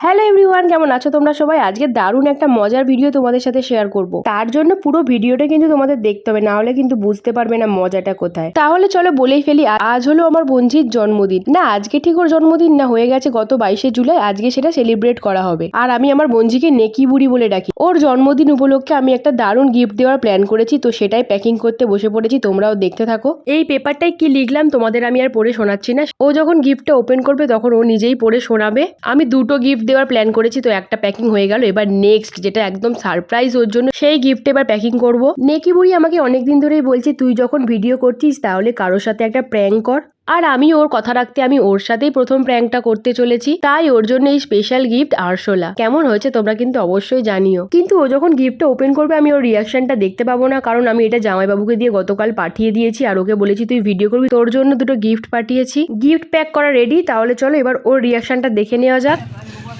Hello everyone কেমন আছো তোমরা সবাই? আজকে দারুণ একটা মজার ভিডিও তোমাদের সাথে শেয়ার করব। তার জন্য পুরো ভিডিওটা কিন্তু তোমাদের দেখতে হবে, না হলে কিন্তু বুঝতে পারবে না মজাটা কোথায়। তাহলে চলো বলেই ফেলি আজ হলো আমার বোনঝির জন্মদিন। না, আজকে ঠিক ওর জন্মদিন না, হয়ে গেছে গত বাইশে জুলাই, আজকে সেটা সেলিব্রেট করা হবে। আর আমি আমার বোনঝিকে নেকি বুড়ি বলে ডাকি। ওর জন্মদিন উপলক্ষে আমি একটা দারুণ গিফট দেওয়ার প্ল্যান করেছি, তো সেটাই প্যাকিং করতে বসে পড়েছি, তোমরাও দেখতে থাকো। এই পেপারটাই কি লিখলাম, তোমাদের আমি আর পড়ে শোনাচ্ছি না। ও যখন গিফটটা ওপেন করবে, তখন ও নিজেই পড়ে শোনাবে। আমি দুটো গিফট দেওয়ার প্ল্যান করেছি, তো একটা প্যাকিং হয়ে গেল। এবার নেক্সট যেটা একদম সারপ্রাইজ ওর জন্য, সেই গিফট এবার প্যাকিং করব। নেকি বুড়ি আমাকে অনেকদিন ধরেই বলছে, তুই যখন ভিডিও করছিস, তাহলে কারোর সাথে একটা প্র্যাঙ্ক কর। আর আমি ওর কথা রাখতে, আমি ওর সাথেই প্রথম প্র্যাঙ্কটা করতে চলেছি। তাই ওর জন্য এই স্পেশাল গিফট আরশোলা। কেমন হয়েছে তোমরা কিন্তু অবশ্যই জানিও। কিন্তু ও যখন গিফটটা ওপেন করবে, আমি ওর রিয়াকশনটা দেখতে পাবো না, কারণ আমি এটা জামাইবাবুকে দিয়ে গতকাল পাঠিয়ে দিয়েছি, আর ওকে বলেছি, তুই ভিডিও করবি, তোর জন্য দুটো গিফট পাঠিয়েছি। গিফট প্যাক করা রেডি তাহলে চলো এবার ওর রিয়াকশনটা দেখে নেওয়া যাক।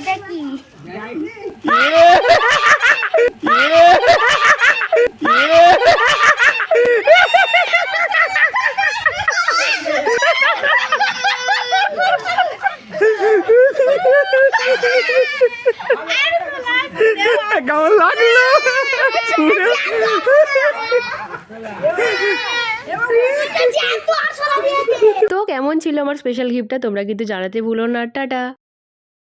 এটা কি? কেমন লাগল? তো কেমন ছিল আমার স্পেশাল গিফটটা তোমরা কিন্তু জানাতে ভুলো না। টাটা।